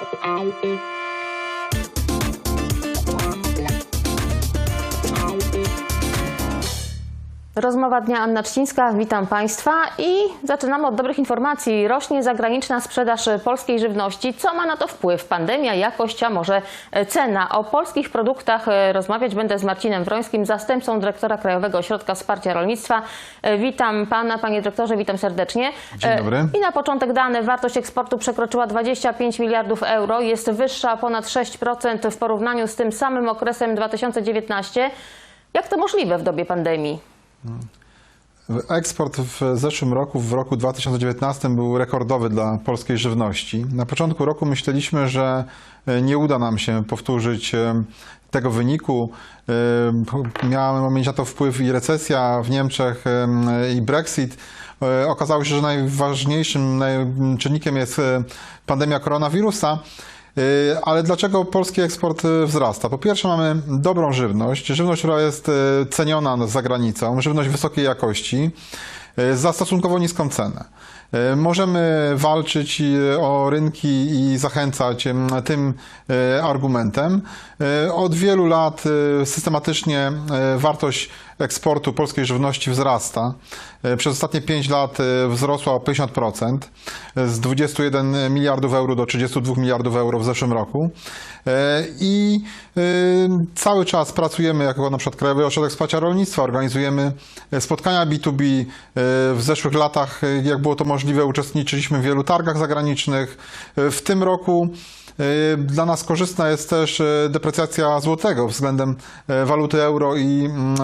I, I, Rozmowa dnia Anna Czcińska, witam Państwa i zaczynamy od dobrych informacji. Rośnie zagraniczna sprzedaż polskiej żywności. Co ma na to wpływ? Pandemia, jakość, a może cena? O polskich produktach e, rozmawiać będę z Marcinem Wrońskim, zastępcą dyrektora Krajowego Ośrodka Wsparcia Rolnictwa. E, Witam Pana, Panie Dyrektorze, witam serdecznie. Dzień E, dobry. I na początek dane. Wartość eksportu przekroczyła 25 miliardów euro. Jest wyższa o ponad 6% w porównaniu z tym samym okresem 2019. Jak to możliwe w dobie pandemii? Eksport w zeszłym roku, w roku 2019 był rekordowy dla polskiej żywności. Na początku roku myśleliśmy, że e, nie uda nam się powtórzyć e, tego wyniku. E, Miała mieć na to wpływ i recesja w Niemczech i Brexit. Okazało się, że najważniejszym naj- czynnikiem jest pandemia koronawirusa. Y, Ale dlaczego polski eksport y, wzrasta? Po pierwsze mamy dobrą żywność, żywność, która jest y, ceniona za granicą, żywność wysokiej jakości za stosunkowo niską cenę. Y, Możemy walczyć y, o rynki i zachęcać ym, tym argumentem. Od wielu lat systematycznie wartość eksportu polskiej żywności wzrasta. Przez ostatnie 5 lat wzrosła o 50%, y, z 21 miliardów euro do 32 miliardów euro w zeszłym roku. I cały czas pracujemy jako na przykład Krajowy Ośrodek Wsparcia Rolnictwa, organizujemy spotkania B2B. W zeszłych latach, jak było to możliwe, uczestniczyliśmy w wielu targach zagranicznych. W tym roku y, dla nas korzystna jest też y, deprecjacja złotego względem y, waluty euro i mm,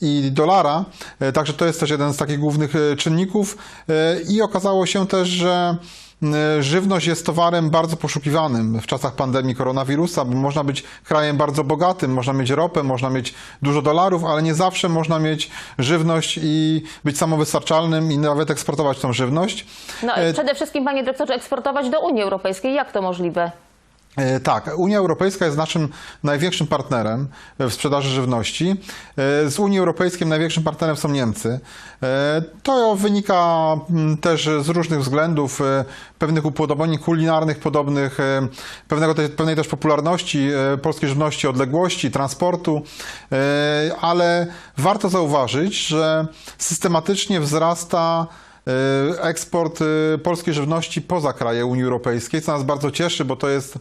i dolara. E, Także to jest też jeden z takich głównych e, czynników. E, I okazało się też, że żywność jest towarem bardzo poszukiwanym w czasach pandemii koronawirusa, bo można być krajem bardzo bogatym, można mieć ropę, można mieć dużo dolarów, ale nie zawsze można mieć żywność i być samowystarczalnym i nawet eksportować tą żywność. No, E, przede wszystkim, panie dyrektorze, eksportować do Unii Europejskiej. Jak to możliwe? E, Tak, Unia Europejska jest naszym największym partnerem w sprzedaży żywności. E, Z Unii Europejskiej największym partnerem są Niemcy. E, To wynika mm, też z różnych względów, e, pewnych upodobań kulinarnych, podobnych, e, pewnego, pewnej też popularności e, polskiej żywności, odległości, transportu, E, ale warto zauważyć, że systematycznie wzrasta E, eksport e, polskiej żywności poza kraje Unii Europejskiej, co nas bardzo cieszy, bo to jest e,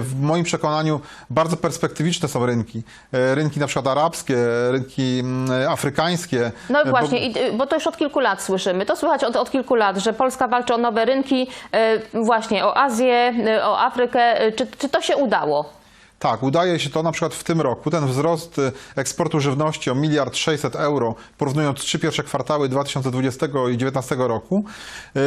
w moim przekonaniu bardzo perspektywiczne są rynki. E, Rynki na przykład arabskie, rynki mm, afrykańskie. No E, bo- właśnie, y, bo to już od kilku lat słyszymy. To słychać od, od kilku lat, że Polska walczy o nowe rynki, właśnie o Azję, o Afrykę. Czy, czy to się udało? Tak, udaje się to na przykład w tym roku. Ten wzrost y, eksportu żywności o miliard 600 euro, porównując trzy pierwsze kwartały 2020 i 2019 roku,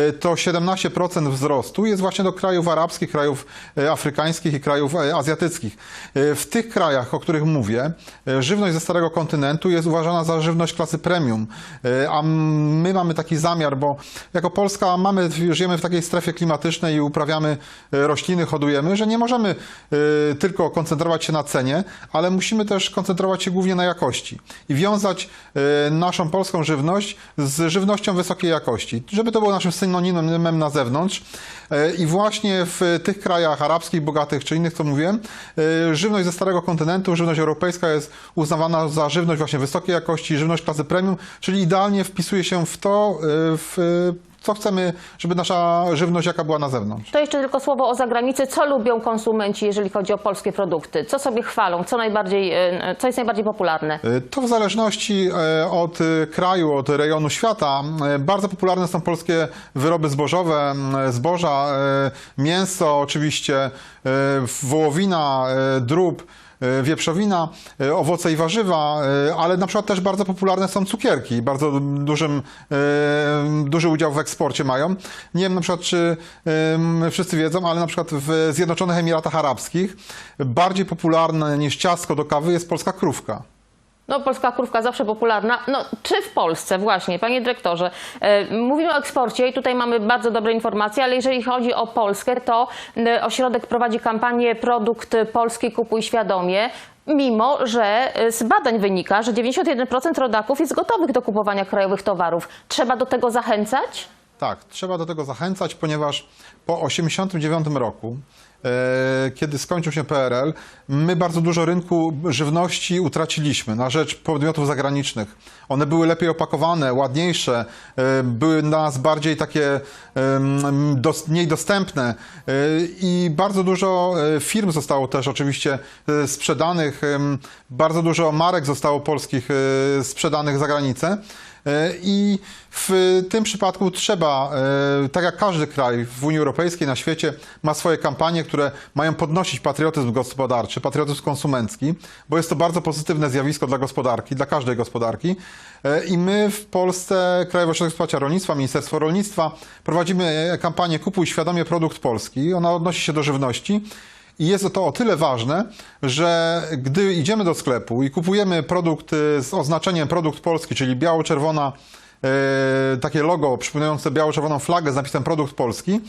y, to 17% wzrostu jest właśnie do krajów arabskich, krajów y, afrykańskich i krajów azjatyckich. W tych krajach, o których mówię, żywność ze starego kontynentu jest uważana za żywność klasy premium, a my mamy taki zamiar, bo jako Polska mamy, żyjemy w takiej strefie klimatycznej i uprawiamy rośliny, hodujemy, że nie możemy tylko koncentrować się na cenie, ale musimy też koncentrować się głównie na jakości i wiązać y, naszą polską żywność z żywnością wysokiej jakości, żeby to było naszym synonimem na zewnątrz. Y, I właśnie w tych krajach arabskich, bogatych czy innych, co mówiłem, y, żywność ze starego kontynentu, żywność europejska jest uznawana za żywność właśnie wysokiej jakości, żywność klasy premium, czyli idealnie wpisuje się w to, w co chcemy, żeby nasza żywność jaka była na zewnątrz. To jeszcze tylko słowo o zagranicy. Co lubią konsumenci, jeżeli chodzi o polskie produkty? Co sobie chwalą? Co, najbardziej, y, co jest najbardziej popularne? E, To w zależności e, od e, kraju, od rejonu świata. e, Bardzo popularne są polskie wyroby zbożowe, zboża, e, mięso oczywiście, e, wołowina, e, drób, e, wieprzowina, e, owoce i warzywa, e, ale na przykład też bardzo popularne są cukierki. Bardzo dużym, e, duży udział w eksporcie mają. Nie wiem na przykład, czy wszyscy wiedzą, ale na przykład w Zjednoczonych Emiratach Arabskich bardziej popularne niż ciastko do kawy jest polska krówka. No, polska krówka zawsze popularna. No, czy w Polsce, właśnie, panie dyrektorze, e, mówimy o eksporcie i tutaj mamy bardzo dobre informacje, ale jeżeli chodzi o Polskę, to e, ośrodek prowadzi kampanię Produkt Polski Kupuj Świadomie. Mimo, że e, z badań wynika, że 91% rodaków jest gotowych do kupowania krajowych towarów. Trzeba do tego zachęcać? Tak, trzeba do tego zachęcać, ponieważ po 1989 roku, kiedy skończył się PRL, my bardzo dużo rynku żywności utraciliśmy na rzecz podmiotów zagranicznych. One były lepiej opakowane, ładniejsze, e, były dla nas bardziej takie mniej dostępne e, i bardzo dużo e, firm zostało też oczywiście e, sprzedanych, bardzo dużo marek zostało polskich e, sprzedanych za granicę. E, I w tym przypadku trzeba, e, tak jak każdy kraj w Unii Europejskiej, na świecie, ma swoje kampanie, które mają podnosić patriotyzm gospodarczy, patriotyzm konsumencki, bo jest to bardzo pozytywne zjawisko dla gospodarki, dla każdej gospodarki. E, I my w Polsce, Krajowy Ośrodek Wsparcia Rolnictwa, Ministerstwo Rolnictwa, prowadzimy kampanię Kupuj świadomie produkt polski. Ona odnosi się do żywności. I jest to o tyle ważne, że gdy idziemy do sklepu i kupujemy produkt z oznaczeniem produkt polski, czyli biało-czerwona, e, takie logo przypominające biało-czerwoną flagę z napisem produkt polski,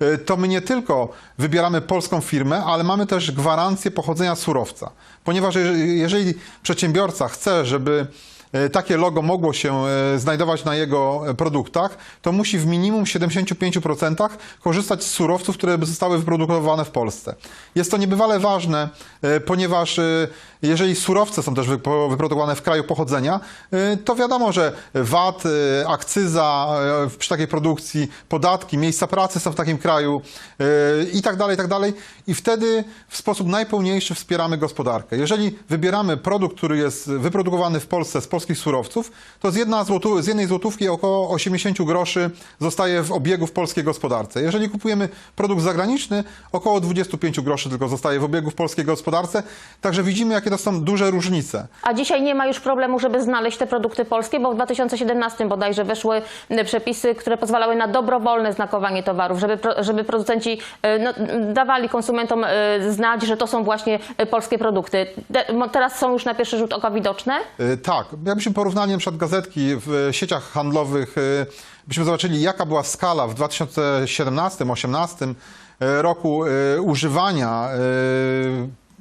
e, to my nie tylko wybieramy polską firmę, ale mamy też gwarancję pochodzenia surowca. Ponieważ jeżeli- przedsiębiorca chce, żeby e, takie logo mogło się e, znajdować na jego e, produktach, to musi w minimum 75% korzystać z surowców, które zostały wyprodukowane w Polsce. Jest to niebywale ważne, e, ponieważ e, jeżeli surowce są też wyprodukowane w kraju pochodzenia, e, to wiadomo, że VAT, e, akcyza e, przy takiej produkcji, podatki, miejsca pracy są w takim kraju e, i tak dalej, i tak dalej. I wtedy w sposób najpełniejszy wspieramy gospodarkę. Jeżeli wybieramy produkt, który jest wyprodukowany w Polsce z polskich surowców, to z, jedna złotu, z jednej złotówki około 80 groszy zostaje w obiegu w polskiej gospodarce. Jeżeli kupujemy produkt zagraniczny, około 25 groszy tylko zostaje w obiegu w polskiej gospodarce. Także widzimy, jakie to są duże różnice. A dzisiaj nie ma już problemu, żeby znaleźć te produkty polskie, bo w 2017 bodajże weszły y, przepisy, które pozwalały na dobrowolne znakowanie towarów, żeby, żeby producenci y, no, dawali konsumentom y, znać, że to są właśnie polskie produkty. Te- Teraz są już na pierwszy rzut oka widoczne. Tak, jakbyśmy porównali na przykład gazetki w sieciach handlowych, y, byśmy zobaczyli jaka była skala w 2017-2018 roku y, używania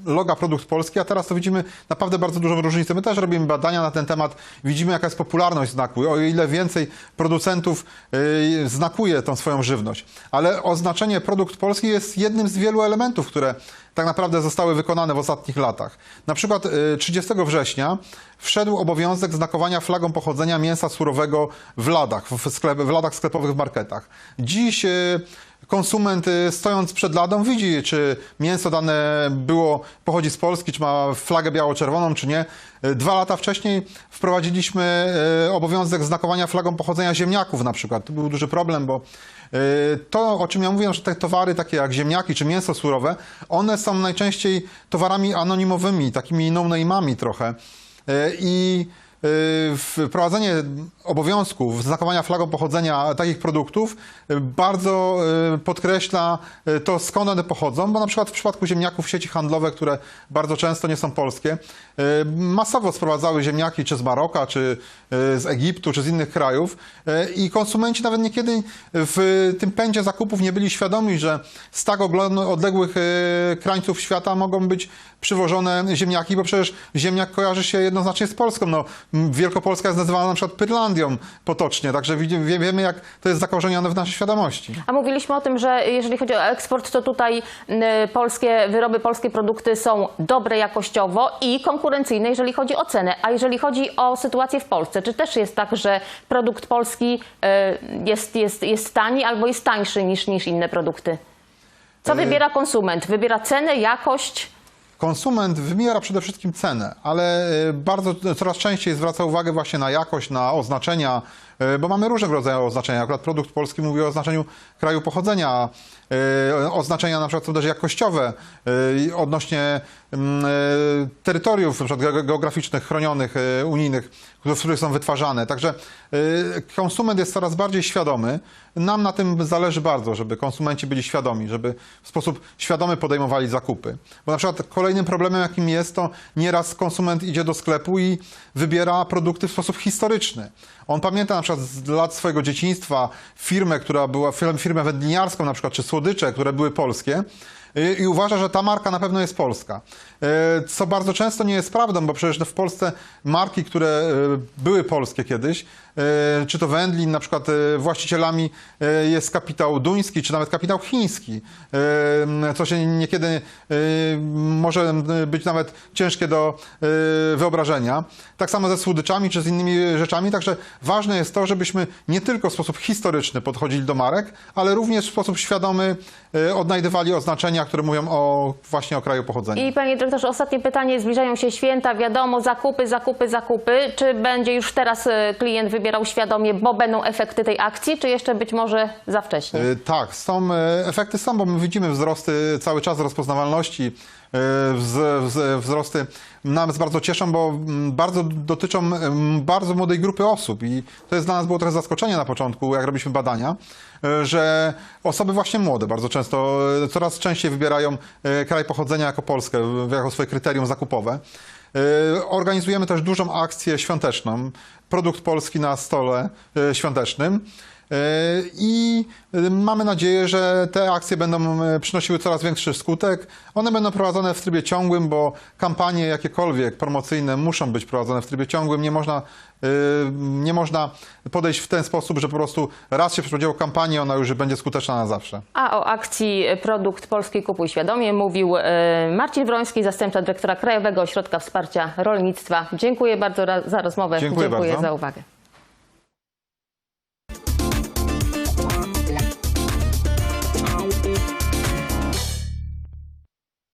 loga produkt polski, a teraz to widzimy naprawdę bardzo dużą różnicę. My też robimy badania na ten temat, widzimy jaka jest popularność znaku, o ile więcej producentów znakuje tą swoją żywność. Ale oznaczenie produkt polski jest jednym z wielu elementów, które tak naprawdę zostały wykonane w ostatnich latach. Na przykład y, 30 września wszedł obowiązek znakowania flagą pochodzenia mięsa surowego w ladach, w, sklep, w ladach sklepowych w marketach. Dziś y, konsument y, stojąc przed ladą widzi, czy mięso dane było, pochodzi z Polski, czy ma flagę biało-czerwoną, czy nie. Dwa lata wcześniej wprowadziliśmy y, obowiązek znakowania flagą pochodzenia ziemniaków na przykład. To był duży problem, bo y, to, o czym ja mówiłem, że te towary takie jak ziemniaki czy mięso surowe, one są najczęściej towarami anonimowymi, takimi no-name'ami trochę. Y, I wprowadzenie obowiązków znakowania flagą pochodzenia takich produktów y, bardzo y, podkreśla y, to, skąd one pochodzą, bo na przykład w przypadku ziemniaków sieci handlowe, które bardzo często nie są polskie, y, masowo sprowadzały ziemniaki czy z Maroka, czy y, z Egiptu, czy z innych krajów y, i konsumenci nawet niekiedy w tym pędzie zakupów nie byli świadomi, że z tak odległych y, krańców świata mogą być przywożone ziemniaki, bo przecież ziemniak kojarzy się jednoznacznie z Polską. No, Wielkopolska jest nazywana na przykład Pyrlandią potocznie, także wiemy, jak to jest zakorzenione w naszej świadomości. A mówiliśmy o tym, że jeżeli chodzi o eksport, to tutaj polskie wyroby, polskie produkty są dobre jakościowo i konkurencyjne, jeżeli chodzi o cenę. A jeżeli chodzi o sytuację w Polsce, czy też jest tak, że produkt polski y, jest, jest, jest tani albo jest tańszy niż, niż inne produkty? Co wybiera konsument? Wybiera cenę, jakość? Konsument wymiera przede wszystkim cenę, ale e, bardzo coraz częściej zwraca uwagę właśnie na jakość, na oznaczenia, bo mamy różnego rodzaju oznaczenia. Akurat produkt polski mówi o oznaczeniu kraju pochodzenia, e, oznaczenia na przykład są też jakościowe e, odnośnie mm, e, terytoriów na przykład ge- geograficznych, chronionych, e, unijnych, w których są wytwarzane. Także e, konsument jest coraz bardziej świadomy. Nam na tym zależy bardzo, żeby konsumenci byli świadomi, żeby w sposób świadomy podejmowali zakupy. Bo na przykład kolejnym problemem, jakim jest, to nieraz konsument idzie do sklepu i wybiera produkty w sposób historyczny. On pamięta na przykład z lat swojego dzieciństwa firmę, która była firmę wędliniarską na przykład, czy słodycze, które były polskie. Y, i uważa, że ta marka na pewno jest polska. Y, Co bardzo często nie jest prawdą, bo przecież w Polsce marki, które y, były polskie kiedyś, czy to Wendlin, na przykład właścicielami jest kapitał duński, czy nawet kapitał chiński, co się niekiedy może być nawet ciężkie do wyobrażenia. Tak samo ze słodyczami, czy z innymi rzeczami, także ważne jest to, żebyśmy nie tylko w sposób historyczny podchodzili do marek, ale również w sposób świadomy odnajdywali oznaczenia, które mówią o właśnie o kraju pochodzenia. I panie dyrektorze, ostatnie pytanie. Zbliżają się święta, wiadomo, zakupy, zakupy, zakupy. Czy będzie już teraz e, klient wybierał świadomie, bo będą efekty tej akcji, czy jeszcze być może za wcześnie? Y, Tak, są y, efekty są, bo my widzimy wzrosty cały czas rozpoznawalności, wzrosty nas bardzo cieszą, bo mm, bardzo dotyczą mm, bardzo młodej grupy osób i to jest dla nas było trochę zaskoczenie na początku, jak robiliśmy badania, y, że osoby właśnie młode bardzo często, y, coraz częściej wybierają kraj pochodzenia jako Polskę, jako swoje kryterium zakupowe. Organizujemy też dużą akcję świąteczną, produkt polski na stole świątecznym. I y, mamy nadzieję, że te akcje będą y, przynosiły coraz większy skutek. One będą prowadzone w trybie ciągłym, bo kampanie jakiekolwiek promocyjne muszą być prowadzone w trybie ciągłym. Nie można, nie można podejść w ten sposób, że po prostu raz się przeprowadziło kampanię, ona już będzie skuteczna na zawsze. A o akcji Produkt Polski Kupuj Świadomie mówił e, Marcin Wroński, zastępca dyrektora Krajowego Ośrodka Wsparcia Rolnictwa. Dziękuję bardzo za rozmowę. Dziękuję bardzo. za uwagę.